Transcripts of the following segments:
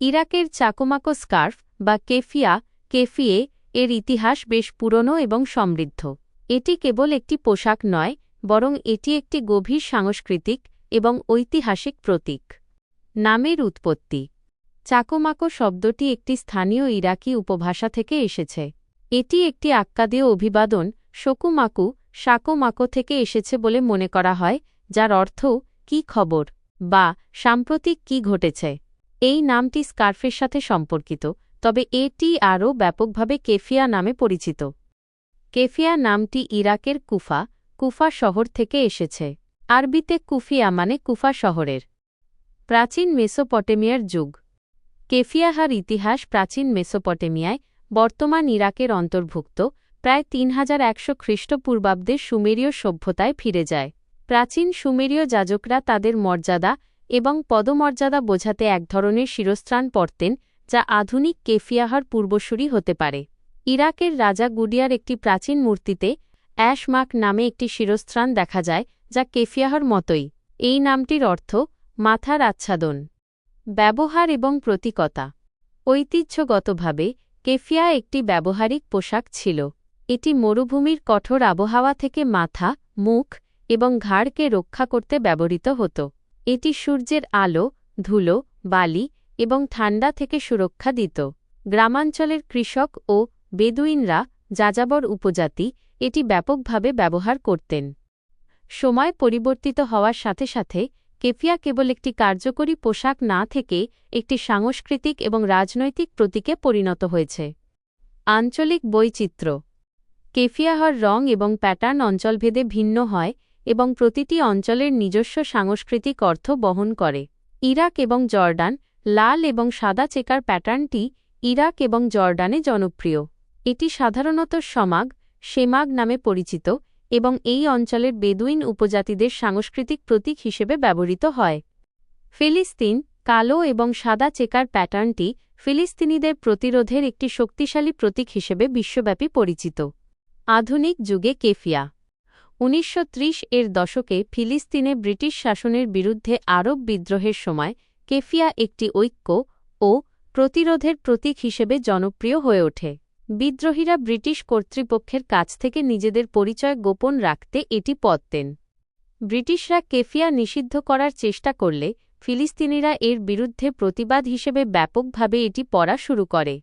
ইরাকের চাকোমাকো স্কার্ফ বা কেফিয়া, কেফিয়ে এর ইতিহাস বেশ পুরনো এবং সমৃদ্ধ। এটি কেবল একটি পোশাক নয়, বরং এটি একটি গভীর সাংস্কৃতিক এবং ঐতিহাসিক প্রতীক। নামের উৎপত্তি। চাকোমাকো শব্দটি একটি স্থানীয় ইরাকি উপভাষা থেকে এসেছে। এটি একটি আক্কাদীয় অভিবাদন শকুমাকু শাকোমাকো থেকে এসেছে বলে মনে করা হয়, যার অর্থ কি খবর বা সাম্প্রতিক কি ঘটেছে এই নামটি স্কার্ফের সাথে সম্পর্কিত, তবে এটি আরও ব্যাপকভাবে কেফিয়া নামে পরিচিত। কেফিয়া নামটি ইরাকের কুফা কুফা শহর থেকে এসেছে। আরবিতে কুফিয়া মানে কুফা শহরের। প্রাচীন মেসোপটেমিয়ার যুগ। কেফিয়াহার ইতিহাস প্রাচীন মেসোপটেমিয়ায়, বর্তমান ইরাকের অন্তর্ভুক্ত, প্রায় তিন হাজার একশো খ্রিস্টপূর্বাব্দে সুমেরীয় সভ্যতায় ফিরে যায়। প্রাচীন সুমেরীয় যাজকরা তাদের মর্যাদা এবং পদমর্যাদা বোঝাতে এক ধরনের শিরস্ত্রাণ পরতেন, যা আধুনিক কেফিয়াহার পূর্বসূরি হতে পারে। ইরাকের রাজা গুডিয়ার একটি প্রাচীন মূর্তিতে অ্যাশমাক নামে একটি শিরস্ত্রাণ দেখা যায়, যা কেফিয়াহার মতোই। এই নামটির অর্থ, মাথার আচ্ছাদন, ব্যবহার এবং প্রতীকতা। ঐতিহ্যগতভাবে, কেফিয়া একটি ব্যবহারিক পোশাক ছিল। এটি মরুভূমির কঠোর আবহাওয়া থেকে মাথা, মুখ এবং ঘাড়কে রক্ষা করতে ব্যবহৃত হতো। এটি সূর্যের আলো, ধুলো, বালি এবং ঠান্ডা থেকে সুরক্ষা দিত। গ্রামাঞ্চলের কৃষক ও বেদুইনরা যাযাবর উপজাতি এটি ব্যাপকভাবে ব্যবহার করতেন। সময় পরিবর্তিত হওয়ার সাথে সাথে কেফিয়া কেবল একটি কার্যকরী পোশাক না থেকে একটি সাংস্কৃতিক এবং রাজনৈতিক প্রতীকে পরিণত হয়েছে। আঞ্চলিক বৈচিত্র্য। কেফিয়াহর রং এবং প্যাটার্ন অঞ্চলভেদে ভিন্ন হয় এবং প্রতিটি অঞ্চলের নিজস্ব সাংস্কৃতিক অর্থ বহন করে। ইরাক এবং জর্ডান, লাল এবং সাদা চেকার প্যাটার্নটি ইরাক এবং জর্ডানে জনপ্রিয়। এটি সাধারণত সমাগ, সেমাগ নামে পরিচিত এবং এই অঞ্চলের বেদুইন উপজাতিদের সাংস্কৃতিক প্রতীক হিসেবে ব্যবহৃত হয়। ফিলিস্তিন, কালো এবং সাদা চেকার প্যাটার্নটি ফিলিস্তিনিদের প্রতিরোধের একটি শক্তিশালী প্রতীক হিসেবে বিশ্বব্যাপী পরিচিত। আধুনিক যুগে কেফিয়া উনিশশো ত্রিশ এর দশকে ফিলিস্তিনে ব্রিটিশ শাসনের বিরুদ্ধে আরব বিদ্রোহের সময় কেফিয়া একটি ঐক্য ও প্রতিরোধের প্রতীক হিসেবে জনপ্রিয় হয়ে ওঠে। বিদ্রোহীরা ব্রিটিশ কর্তৃপক্ষের কাছ থেকে নিজেদের পরিচয় গোপন রাখতে এটি পদ দেন। ব্রিটিশরা কেফিয়া নিষিদ্ধ করার চেষ্টা করলে ফিলিস্তিনিরা এর বিরুদ্ধে প্রতিবাদ হিসেবে ব্যাপকভাবে এটি পড়া শুরু করে।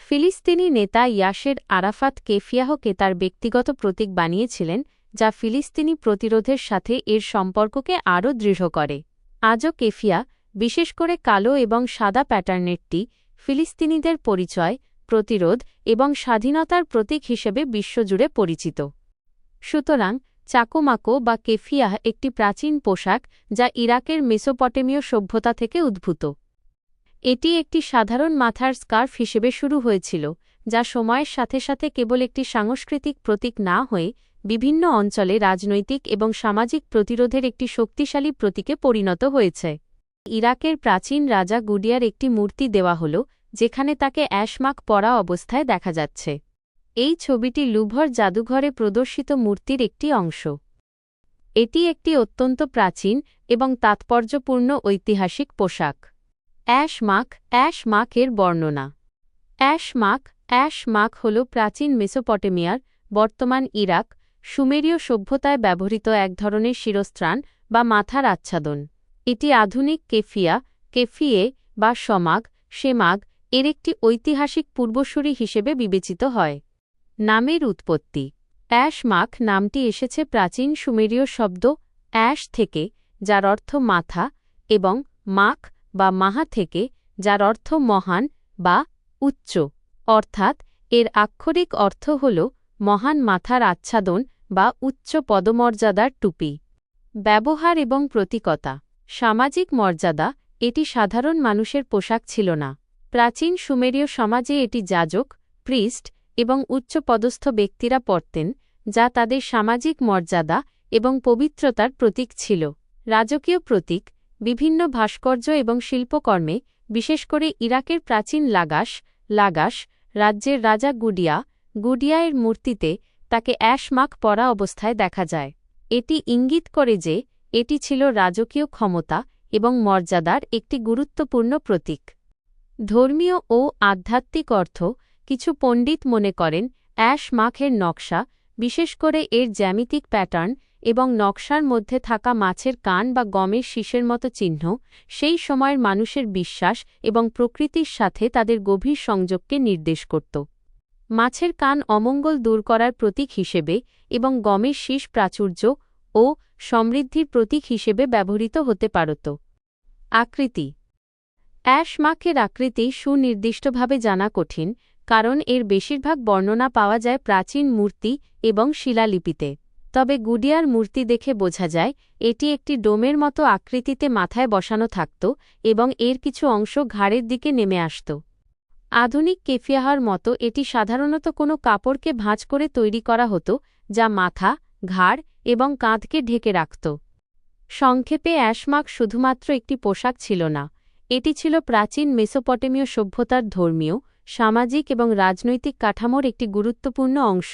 ফিলিস্তিনি নেতা ইয়াসের আরাফাত কেফিয়াহকে তার ব্যক্তিগত প্রতীক বানিয়েছিলেন যা ফিলিস্তিনি প্রতিরোধের সাথে এর সম্পর্ককে আরও দৃঢ় করে। আজও কেফিয়া, বিশেষ করে কালো এবং সাদা প্যাটার্নেরটি, ফিলিস্তিনিদের পরিচয়, প্রতিরোধ এবং স্বাধীনতার প্রতীক হিসেবে বিশ্বজুড়ে পরিচিত। সুতরাং, চাকোমাকো বা কেফিয়াহ একটি প্রাচীন পোশাক যা ইরাকের মেসোপটেমীয় সভ্যতা থেকে উদ্ভূত। এটি একটি সাধারণ মাথার স্কার্ফ হিসেবে শুরু হয়েছিল, যা সময়ের সাথে সাথে কেবল একটি সাংস্কৃতিক প্রতীক না হয়ে বিভিন্ন অঞ্চলে রাজনৈতিক এবং সামাজিক প্রতিরোধের একটি শক্তিশালী প্রতীকে পরিণত হয়েছে। ইরাকের প্রাচীন রাজা গুডিয়ার একটি মূর্তি দেওয়া হল, যেখানে তাকে অ্যাশমাক পরা অবস্থায় দেখা যাচ্ছে। এই ছবিটি লুভর জাদুঘরে প্রদর্শিত মূর্তির একটি অংশ। এটি একটি অত্যন্ত প্রাচীন এবং তাৎপর্যপূর্ণ ঐতিহাসিক পোশাক। অ্যাশ মাক অ্যাশ মাকের বর্ণনা। অ্যাশ মাক অ্যাশ মাক হল প্রাচীন মেসোপটেমিয়ার, বর্তমান ইরাক সুমেরীয় সভ্যতায় ব্যবহৃত এক ধরনের শিরস্ত্রাণ বা মাথার আচ্ছাদন। এটি আধুনিক কেফিয়া, কেফিয়ে বা সমাগ, সেমাগ এর একটি ঐতিহাসিক পূর্বসূরি হিসেবে বিবেচিত হয়। নামের উৎপত্তি। অ্যাশ মাখ নামটি এসেছে প্রাচীন সুমেরীয় শব্দ অ্যাশ থেকে, যার অর্থ মাথা, এবং মাখ বা মাহা থেকে, যার অর্থ মহান বা উচ্চ। অর্থাৎ এর আক্ষরিক অর্থ হল মহান মাথার আচ্ছাদন বা উচ্চ পদমর্যাদার টুপি। ব্যবহার এবং প্রতীকতা। সামাজিক মর্যাদা, এটি সাধারণ মানুষের পোশাক ছিল না। প্রাচীন সুমেরীয় সমাজে এটি যাজক, প্রিস্ট এবং উচ্চপদস্থ ব্যক্তিরা পরতেন, যা তাদের সামাজিক মর্যাদা এবং পবিত্রতার প্রতীক ছিল। রাজকীয় প্রতীক, বিভিন্ন ভাস্কর্য এবং শিল্পকর্মে, বিশেষ করে ইরাকের প্রাচীন লাগাস লাগাস রাজ্যের রাজা গুডিয়া গুডিয়ায়ের মূর্তিতে তাকে অ্যাশমাক পরা অবস্থায় দেখা যায়। এটি ইঙ্গিত করে যে এটি ছিল রাজকীয় ক্ষমতা এবং মর্যাদার একটি গুরুত্বপূর্ণ প্রতীক। ধর্মীয় ও আধ্যাত্মিক অর্থ কিছু পণ্ডিত মনে করেন অ্যাশ মাখের নকশা, বিশেষ করে এর জ্যামিতিক প্যাটার্ন এবং নকশার মধ্যে থাকা মাছের কান বা গমের শীষের মতো চিহ্ন, সেই সময়ের মানুষের বিশ্বাস এবং প্রকৃতির সাথে তাদের গভীর সংযোগকে নির্দেশ করত। মাছের কান অমঙ্গল দূর করার প্রতীক হিসেবে এবং গমের শীষ প্রাচুর্য ও সমৃদ্ধির প্রতীক হিসেবে ব্যবহৃত হতে পারত। আকৃতি অ্যাশ মাখের আকৃতি সুনির্দিষ্টভাবে জানা কঠিন, কারণ এর বেশিরভাগ বর্ণনা পাওয়া যায় প্রাচীন মূর্তি এবং শিলালিপিতে। তবে গুডিয়ার মূর্তি দেখে বোঝা যায়, এটি একটি ডোমের মতো আকৃতিতে মাথায় বসানো থাকত এবং এর কিছু অংশ ঘাড়ের দিকে নেমে আসত। আধুনিক কেফিয়াহার মতো এটি সাধারণত কোনো কাপড়কে ভাঁজ করে তৈরি করা হতো, যা মাথা, ঘাড় এবং কাঁধকে ঢেকে রাখত। সংক্ষেপে অ্যাশমাক শুধুমাত্র একটি পোশাক ছিল না, এটি ছিল প্রাচীন মেসোপটেমীয় সভ্যতার ধর্মীয়, সামাজিক এবং রাজনৈতিক কাঠামোর একটি গুরুত্বপূর্ণ অংশ,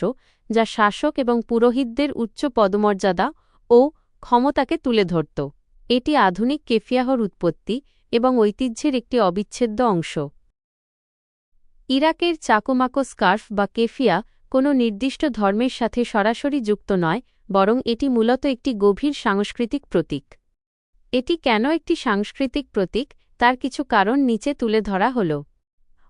যা শাসক এবং পুরোহিতদের উচ্চ পদমর্যাদা ও ক্ষমতাকে তুলে ধরত। এটি আধুনিক কেফিয়াহর উৎপত্তি এবং ঐতিহ্যের একটি অবিচ্ছেদ্য অংশ। ইরাকের চাকোমাকো স্কার্ফ বা কেফিয়া কোনো নির্দিষ্ট ধর্মের সাথে সরাসরি যুক্ত নয়, বরং এটি মূলত একটি গভীর সাংস্কৃতিক প্রতীক। এটি কেন একটি সাংস্কৃতিক প্রতীক, তার কিছু কারণ নিচে তুলে ধরা হল।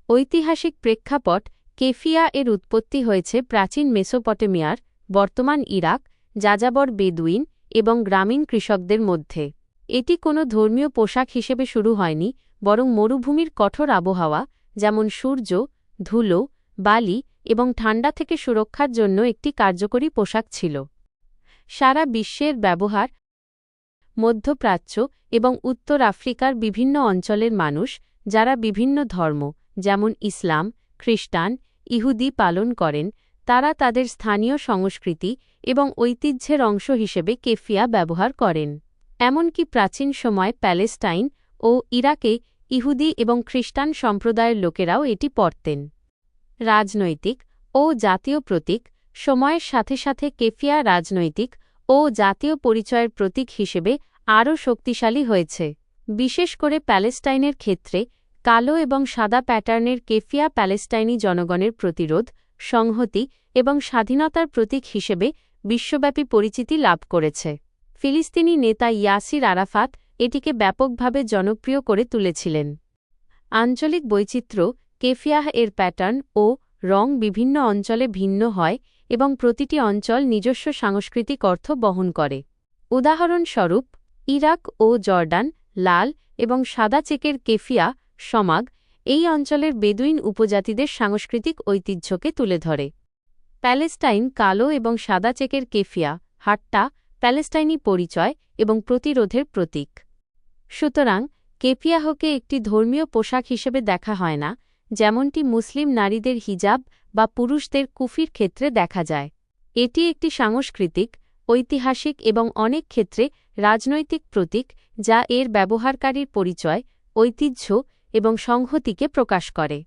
ঐতিহাসিক প্রেক্ষাপট, কেফিয়া এর উৎপত্তি হয়েছে প্রাচীন মেসোপটেমিয়ার, বর্তমান ইরাক, যাযাবর বেদুইন এবং গ্রামীণ কৃষকদের মধ্যে। এটি কোনো ধর্মীয় পোশাক হিসেবে শুরু হয়নি, বরং মরুভূমির কঠোর আবহাওয়া যেমন সূর্য, ধুলো, বালি এবং ঠান্ডা থেকে সুরক্ষার জন্য একটি কার্যকরী পোশাক ছিল। সারা বিশ্বের ব্যবহার মধ্যপ্রাচ্য এবং উত্তর আফ্রিকার বিভিন্ন অঞ্চলের মানুষ, যারা বিভিন্ন ধর্ম, যেমন ইসলাম, খ্রিস্টান, ইহুদি পালন করেন, তারা তাদের স্থানীয় সংস্কৃতি এবং ঐতিহ্যের অংশ হিসেবে কেফিয়া ব্যবহার করেন। এমনকি প্রাচীন সময় প্যালেস্টাইন ও ইরাকে ইহুদি এবং খ্রিস্টান সম্প্রদায়ের লোকেরাও এটি পরতেন রাজনৈতিক ও জাতীয় প্রতীক সময়ের সাথে সাথে কেফিয়া রাজনৈতিক ও জাতীয় পরিচয়ের প্রতীক হিসেবে আরও শক্তিশালী হয়েছে। বিশেষ করে প্যালেস্টাইনের ক্ষেত্রে কালো এবং সাদা প্যাটার্নের কেফিয়া প্যালেস্টাইনি জনগণের প্রতিরোধ, সংহতি এবং স্বাধীনতার প্রতীক হিসেবে বিশ্বব্যাপী পরিচিতি লাভ করেছে। ফিলিস্তিনি নেতা ইয়াসির আরাফাত এটিকে ব্যাপকভাবে জনপ্রিয় করে তুলেছিলেন। আঞ্চলিক বৈচিত্র্য, কেফিয়াহ এর প্যাটার্ন ও রং বিভিন্ন অঞ্চলে ভিন্ন হয় এবং প্রতিটি অঞ্চল নিজস্ব সাংস্কৃতিক অর্থ বহন করে। উদাহরণস্বরূপ, ইরাক ও জর্ডান, লাল এবং সাদা চেকের কেফিয়া, সমাগ, এই অঞ্চলের বেদুইন উপজাতিদের সাংস্কৃতিক ঐতিহ্যকে তুলে ধরে। প্যালেস্টাইন কালো এবং সাদা চেকের কেফিয়া, হাট্টা, প্যালেস্টাইনি পরিচয় এবং প্রতিরোধের প্রতীক। সুতরাং কেপিয়াহকে একটি ধর্মীয় পোশাক হিসেবে দেখা হয় না, যেমনটি মুসলিম নারীদের হিজাব বা পুরুষদের কুফির ক্ষেত্রে দেখা যায়। এটি একটি সাংস্কৃতিক, ঐতিহাসিক এবং অনেক ক্ষেত্রে রাজনৈতিক প্রতীক যা এর ব্যবহারকারীর পরিচয়, ঐতিহ্য এবং সংহতিকে প্রকাশ করে।